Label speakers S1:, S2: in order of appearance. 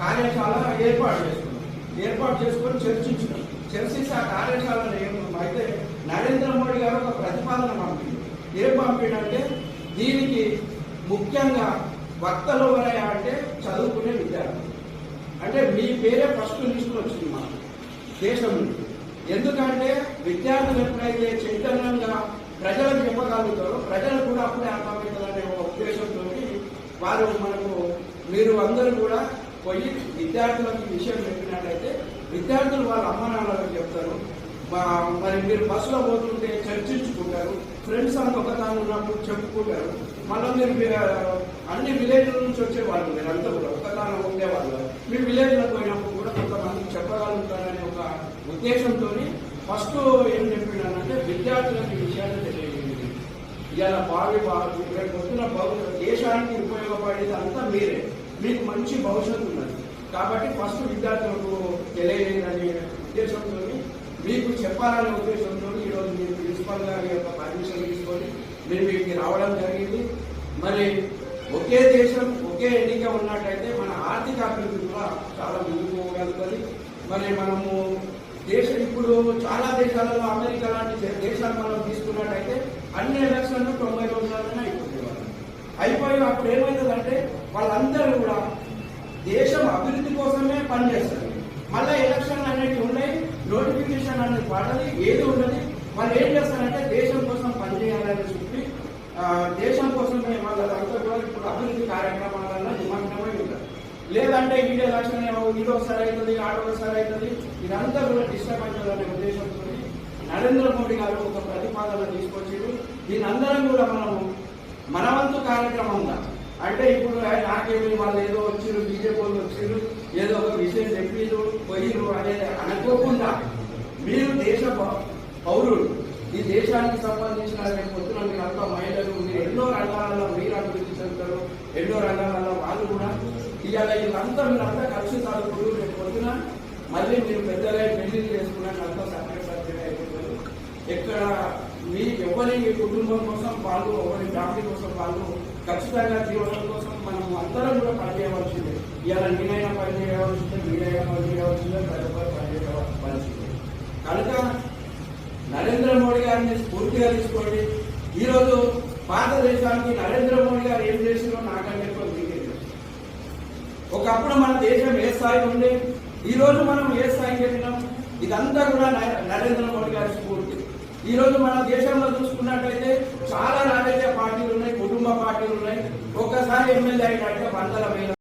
S1: కార్యశాల ఏర్పాటు చేసుకున్నాం. ఏర్పాటు చేసుకొని చర్చించినాం. చర్చించి ఆ కార్యశాలలో ఏం అయితే నరేంద్ర మోడీ గారు ఒక ప్రతిపాదన పంపింది ఏం పంపిండంటే దీనికి ముఖ్యంగా వక్తలు ఎవరయ్యా అంటే చదువుకునే విద్యార్థులు. అంటే మీ పేరే ఫస్ట్ లిస్టులో వచ్చింది మాకు. దేశం నుండి. ఎందుకంటే విద్యార్థులు ఎప్పుడైతే చైతన్యంగా ప్రజలకు చెప్పగలుగుతారో ప్రజలు కూడా అప్పుడే అర్థమవుతుందనే ఒక ఉద్దేశంతో వారు మనకు మీరు అందరూ కూడా పోయి విద్యార్థులకు ఈ విషయం చెప్పినట్లయితే విద్యార్థులు వాళ్ళ అమ్మ నాన్నలకు చెప్తారు. మా- మరి మీరు బస్సులో పోతుంటే చర్చించుకుంటారు. ఫ్రెండ్స్ అని ఒకదాని ఉన్నప్పుడు చెప్పుకుంటారు. మళ్ళీ మీరు అన్ని విలేజ్ల నుంచి వచ్చేవాళ్ళు మీరంతా కూడా ఒకదాని ఉండేవాళ్ళు. మీ విలేజ్లో పోయినప్పుడు కూడా కొంతమందికి చెప్పగలుగుతారనే ఒక ఉద్దేశంతో ఫస్ట్ ఏం చెప్పినానంటే విద్యార్థులకు ఈ విషయాన్ని తెలియజేయండి. ఇలా భావి బాగు రేపు పొద్దున బాగు దేశానికి ఉపయోగపడేది అంతా మీరే. మీకు మంచి భవిష్యత్తు ఉన్నది. కాబట్టి ఫస్ట్ విద్యార్థులకు తెలియలేదని ఉద్దేశంతో మీకు చెప్పాలనే ఉద్దేశంతో ఈరోజు మీరు ప్రిన్సిపల్ గారి యొక్క పర్మిషన్ తీసుకొని మీరు వీటికి రావడం జరిగింది. మరి ఒకే దేశం ఒకే ఎన్నిక ఉన్నట్టయితే మన ఆర్థిక అభివృద్ధి కూడా చాలా ముందుకు పోగలుగుతుంది. మరి మనము దేశం ఇప్పుడు చాలా దేశాలలో అమెరికా లాంటి దేశాలు మనం తీసుకున్నట్టయితే అన్ని ఎలక్షన్లు తొంభై రోజులలోనే అయిపోయేవాళ్ళు అయిపోయి అప్పుడు ఏమవుతుందంటే వాళ్ళందరూ కూడా దేశం అభివృద్ధి కోసమే పనిచేస్తారు. మళ్ళీ ఎలక్షన్ అనేవి ఉన్నాయి నోటిఫికేషన్ అనేది పడది ఏది ఉండదు. వాళ్ళు ఏం చేస్తారంటే దేశం కోసం పనిచేయాలని చెప్పి దేశం కోసమే వాళ్ళంతా కూడా ఇప్పుడు అభివృద్ధి కార్యక్రమాలలో నిమగ్నమై ఉంటారు. లేదంటే వీడియో ఎలక్షన్ ఏమో ఇది ఒకసారి అవుతుంది ఆటో ఒకసారి అవుతుంది. ఇదంతా కూడా డిస్టర్బ్ అవుతుంది అనే ఉద్దేశంతో నరేంద్ర మోడీ గారు ఒక ప్రతిపాదన తీసుకొచ్చారు. దీని అందరం కూడా మనము మన వంతు ఉందా అంటే ఇప్పుడు నాకేమి వాళ్ళు ఏదో వచ్చిర్రు బీజేపీ వాళ్ళు ఏదో ఒక విషయం చెప్పిరు పోయిరు అనేది అనుకోకుండా మీరు దేశ పౌరులు ఈ దేశానికి సంబంధించిన రేపు పొద్దున మీరు మహిళలు మీరు ఎన్నో రంగాలలో మీరు అభివృద్ధి చెందుతారు ఎన్నో రంగాలలో వాళ్ళు కూడా ఇవాళ వీళ్ళంతా మీరంతా కలిసి తాగుతారు రేపు పొద్దున మళ్ళీ మీరు పెద్దలై పెళ్ళి చేసుకున్నాక అంతా సపరేట్ మీ ఎవరి కుటుంబం కోసం వాళ్ళు ఎవరి ఫ్యామిలీ కోసం వాళ్ళు ఖచ్చితంగా జీవనం కోసం మనం అందరం కూడా పనిచేయవలసిందే ఇవాళ నేనైనా పని చేయవలసిందే మీరైనా పని చేయవలసిందే ప్రతి ఒక్కరు పని చేయవలసిందే. కనుక నరేంద్ర మోడీ గారిని స్ఫూర్తిగా తీసుకోండి. ఈరోజు భారతదేశానికి నరేంద్ర మోడీ గారు ఏం చేసినో నాకంటే ఎక్కువ ఒకప్పుడు మన దేశం ఏ స్థాయి ఉండే ఈ రోజు మనం ఏ స్థాయికి వెళ్ళినాం ఇదంతా కూడా నరేంద్ర మోడీ గారి స్ఫూర్తి. ఈ రోజు మన దేశంలో చూసుకున్నట్టయితే చాలా రాజకీయ పార్టీలు ఉన్నాయి కుటుంబ పార్టీలు ఉన్నాయి. ఒక్కసారి ఎమ్మెల్యే అయినట్టే వందల వేల